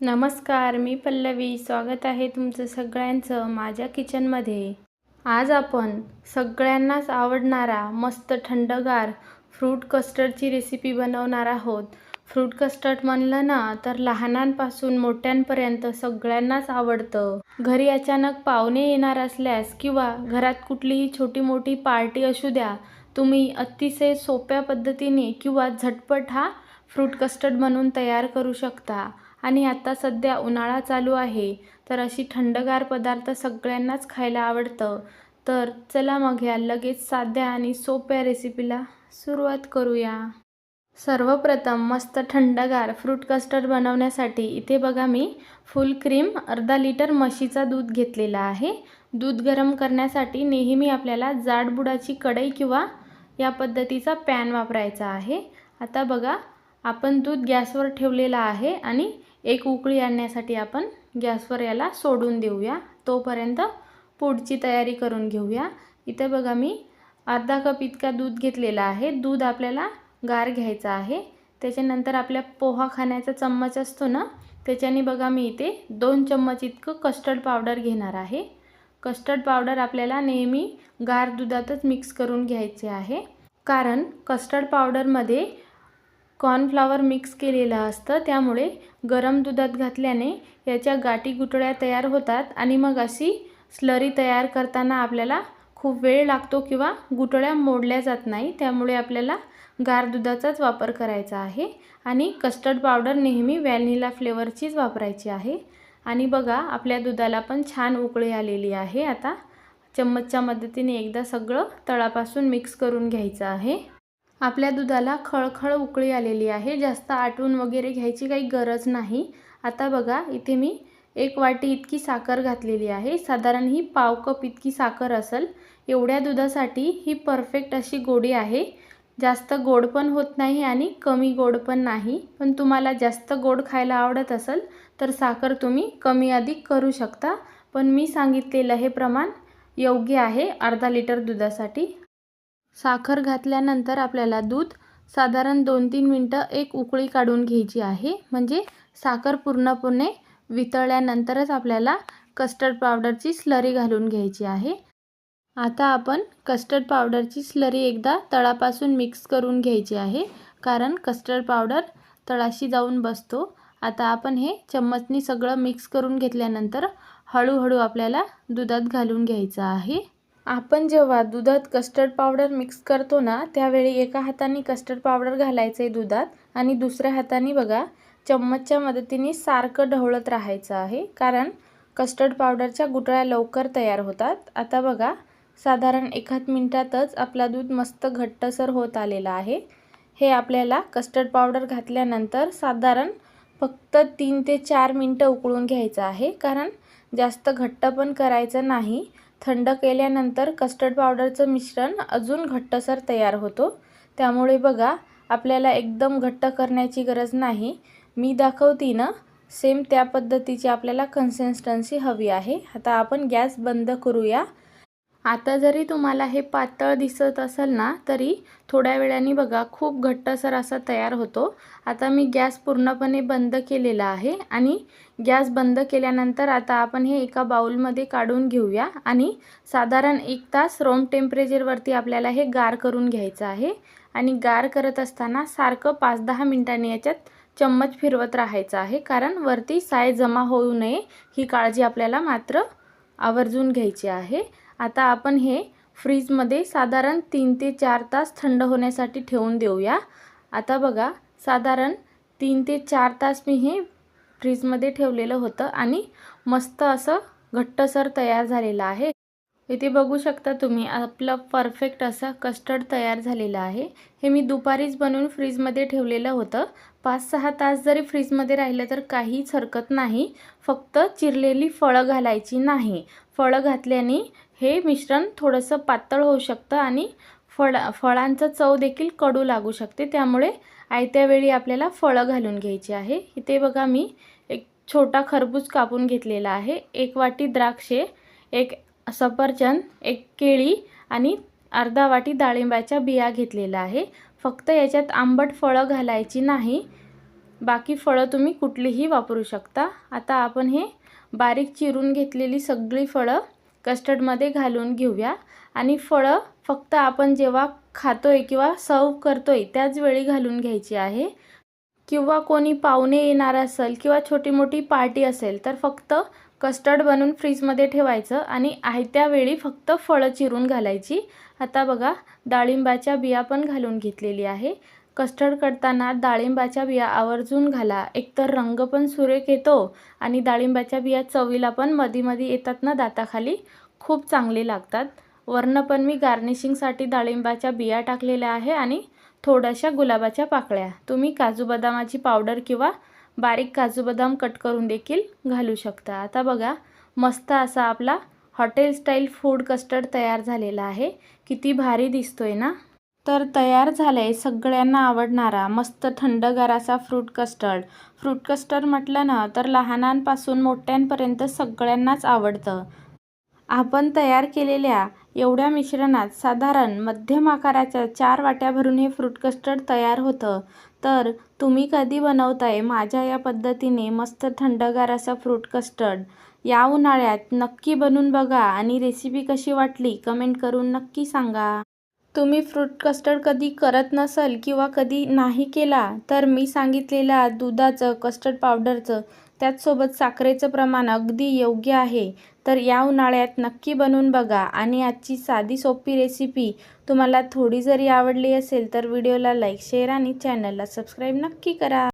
नमस्कार मी पल्लवी. स्वागत आहे तुमचं सगळ्यांचं माझ्या किचनमध्ये. आज आपण सगळ्यांनाच आवडणारा मस्त थंडगार फ्रूट कस्टर्डची रेसिपी बनवणार आहोत. फ्रूट कस्टर्ड म्हणलं ना तर लहानांपासून मोठ्यांपर्यंत सगळ्यांनाच आवडतं. घरी अचानक पाहुणे येणार असल्यास किंवा घरात कुठलीही छोटी मोठी पार्टी असू द्या तुम्ही अतिशय सोप्या पद्धतीने किंवा झटपट हा फ्रूट कस्टर्ड बनवून तयार करू शकता. आणि आता सध्या उन्हाळा चालू आहे तर अशी थंडगार पदार्थ सगळ्यांनाच खायला आवडतं. तर चला मग ह्या लगेच साध्या आणि सोप्या रेसिपीला सुरुवात करूया. सर्वप्रथम मस्त थंडगार फ्रूट कस्टर्ड बनवण्यासाठी इथे बघा मी फुल क्रीम अर्धा लिटर म्हशीचा दूध घेतलेला आहे. दूध गरम करण्यासाठी नेहमी आपल्याला जाडबुडाची कढई किंवा या पद्धतीचा पॅन वापरायचा आहे. आता बघा आपण दूध गॅसवर ठेवलेला आहे आणि एक उकळी आणण्यासाठी आपण गॅसवर याला सोडून देऊया. तोपर्यंत पुढची तयारी करून घेऊया. इथे बघा मी अर्धा कप इतका दूध घेतलेला आहे. दूध आपल्याला गार घ्यायचा आहे. त्याच्यानंतर आपल्या पोहा खाण्याचा चम्मच असतो ना त्याच्याने बघा मी इथे दोन चम्मच इतकं कस्टर्ड पावडर घेणार आहे. कस्टर्ड पावडर आपल्याला नेहमी गार दुधातच मिक्स करून घ्यायचे आहे. कारण कस्टर्ड पावडरमध्ये कॉर्नफ्लॉवर मिक्स केलेलं असतं. त्यामुळे गरम दुधात घातल्याने याच्या गाठी गुटळ्या तयार होतात आणि मग अशी स्लरी तयार करताना आपल्याला खूप वेळ लागतो किंवा गुटळ्या मोडल्या जात नाही. त्यामुळे आपल्याला गार दुधाचाच वापर करायचा आहे आणि कस्टर्ड पावडर नेहमी व्हॅनिला फ्लेवरचीच वापरायची आहे. आणि बघा आपल्या दुधाला पण छान उकळी आलेली आहे. आता चम्मचच्या मदतीने एकदा सगळं तळापासून मिक्स करून घ्यायचं आहे. आपल्या दुधाला खळखळ उकळी आलेली आहे. जास्त आटवून वगैरे घ्यायची काही गरज नाही. आता बघा इथे मी एक वाटी इतकी साखर घातलेली आहे. साधारण ही पाव कप इतकी साखर असेल. एवढ्या दुधासाठी ही परफेक्ट अशी गोडी आहे. जास्त गोड पण होत नाही आणि कमी गोड पण नाही. पण तुम्हाला जास्त गोड खायला आवडत असेल तर साखर तुम्ही कमी अधिक करू शकता. पण मी सांगितलेलं हे प्रमाण योग्य आहे अर्धा लिटर दुधासाठी. साखर घातल्यानंतर आपल्याला दूध साधारण दोन तीन मिनटं एक उकळी काढून घ्यायची आहे. म्हणजे साखर पूर्णपणे वितळल्यानंतरच आपल्याला कस्टर्ड पावडरची स्लरी घालून घ्यायची आहे. आता आपण कस्टर्ड पावडरची स्लरी एकदा तळापासून मिक्स करून घ्यायची आहे. कारण कस्टर्ड पावडर तळाशी जाऊन बसतो. आता आपण हे चम्मचनी सगळं मिक्स करून घेतल्यानंतर हळूहळू आपल्याला दुधात घालून घ्यायचं आहे. आपण जेव्हा दुधात कस्टर्ड पावडर मिक्स करतो ना त्यावेळी एका हाताने कस्टर्ड पावडर घालायचं आहे दुधात आणि दुसऱ्या हाताने बघा चम्मचच्या मदतीने सारखं ढवळत राहायचं आहे. कारण कस्टर्ड पावडरच्या गुटळ्या लवकर तयार होतात. आता बघा साधारण एखाद मिनटातच आपला दूध मस्त घट्टसर होत आलेला आहे. हे आपल्याला कस्टर्ड पावडर घातल्यानंतर साधारण फक्त तीन ते चार मिनटं उकळून घ्यायचं आहे. कारण जास्त घट्ट पण करायचं नाही. थंड केल्यानंतर कस्टर्ड पावडरचं मिश्रण अजून घट्टसर तयार होतो. त्यामुळे बघा आपल्याला एकदम घट्ट करण्याची गरज नाही. मी दाखवती ना सेम त्या पद्धतीची आपल्याला कन्सिस्टन्सी हवी आहे. आता आपण गॅस बंद करूया. आता जरी तुम्हाला हे पातळ दिसत असेल ना तरी थोड्या वेळाने बघा खूप घट्टसर असा तयार होतो. आता मी गॅस पूर्णपणे बंद केलेला आहे आणि गॅस बंद केल्यानंतर आता आपण हे एका बाउलमध्ये काढून घेऊया आणि साधारण एक तास रोम टेम्परेचरवरती आपल्याला हे गार करून घ्यायचं आहे आणि गार करत असताना सारखं पाच दहा मिनटांनी याच्यात चम्मच फिरवत राहायचं आहे कारण वरती साय जमा होऊ नये ही काळजी आपल्याला मात्र आवर्जून घ्यायची आहे. आता आपण हे फ्रीजमध्ये साधारण तीन ते चार तास थंड होण्यासाठी ठेवून देऊया. आता बघा साधारण तीन ते चार तास मी हे फ्रीजमध्ये ठेवलेलं होतं आणि मस्त असं घट्टसर तयार झालेलं आहे. इथे बघू शकता तुम्ही आपलं परफेक्ट असं कस्टर्ड तयार झालेलं आहे. हे मी दुपारीच बनवून फ्रीजमध्ये ठेवलेलं होतं. पाच सहा तास जरी फ्रीजमध्ये राहिलं तर काहीच हरकत नाही. फक्त चिरलेली फळं घालायची नाही. फळं घातल्याने हे मिश्रण थोडंसं पातळ होऊ शकतं आणि फळ फळांचं चव देखील कडू लागू शकते. त्यामुळे आयत्या वेळी आपल्याला फळं घालून घ्यायची आहे. इथे बघा मी एक छोटा खरबूज कापून घेतलेला आहे. एक वाटी द्राक्षे एक सफरचंद एक केळी आणि अर्धा वाटी डाळिंबाच्या बिया घेतलेल्या आहे. फक्त याच्यात आंबट फळं घालायची नाही. बाकी फळं तुम्ही कुठलीही वापरू शकता. आता आपण हे बारीक चिरून घेतलेली सगळी फळं कस्टर्डमध्ये घालून घेऊया. आणि फळं फक्त आपण जेव्हा खातोय किंवा सर्व करतोय त्याच वेळी घालून घ्यायची आहे. किंवा कोणी पाहुणे येणार असेल किंवा छोटी मोठी पार्टी असेल तर फक्त कस्टर्ड बनवून फ्रीजमध्ये ठेवायचं आणि आयत्या वेळी फक्त फळं चिरून घालायची. आता बघा डाळिंबाच्या बिया पण घालून घेतलेली आहे. कस्टर्ड करताना डाळिंबाच्या बिया आवर्जून घाला. एकतर रंग पण सुरेख येतो आणि डाळिंबाच्या बिया चवीला पण मधीमधी येतात ना दाताखाली? खूप चांगले लागतात. वरनं पण मी गार्निशिंगसाठी डाळिंबाच्या बिया टाकलेल्या आहे आणि थोड्याशा गुलाबाच्या पाकळ्या. तुम्ही काजू बदामाची पावडर किंवा बारीक काजू बदाम कट करून देखील घालू शकता. आता बघा मस्त असा आपला हॉटेल स्टाईल फूड कस्टर्ड तयार झालेला आहे. किती भारी दिसतोय ना? तर तयार झालं आहे सगळ्यांना आवडणारा मस्त थंडगार असा फ्रूट कस्टर्ड. फ्रूट कस्टर्ड म्हटलं ना तर लहानांपासून मोठ्यांपर्यंत सगळ्यांनाच आवडतं. आपण तयार केलेल्या एवढ्या मिश्रणात साधारण मध्यम आकाराच्या चार वाट्या भरून हे फ्रूट कस्टर्ड तयार होतं. तर तुम्ही कधी बनवताय माझ्या या पद्धतीने मस्त थंडगार असा फ्रूट कस्टर्ड? या उन्हाळ्यात नक्की बनवून बघा आणि रेसिपी कशी वाटली कमेंट करून नक्की सांगा. तुम्ही फ्रूट कस्टर्ड कधी करत नसाल किंवा कधी नाही केला तर मी सांगितलेल्या दुधाचं कस्टर्ड पावडरचं त्याचसोबत साखरेचं प्रमाण अगदी योग्य आहे. तर या उन्हाळ्यात नक्की बनवून बघा आणि आजची साधी सोपी रेसिपी तुम्हाला थोडी जरी आवडली असेल तर व्हिडिओला लाईक शेअर आणि चॅनलला सबस्क्राईब नक्की करा.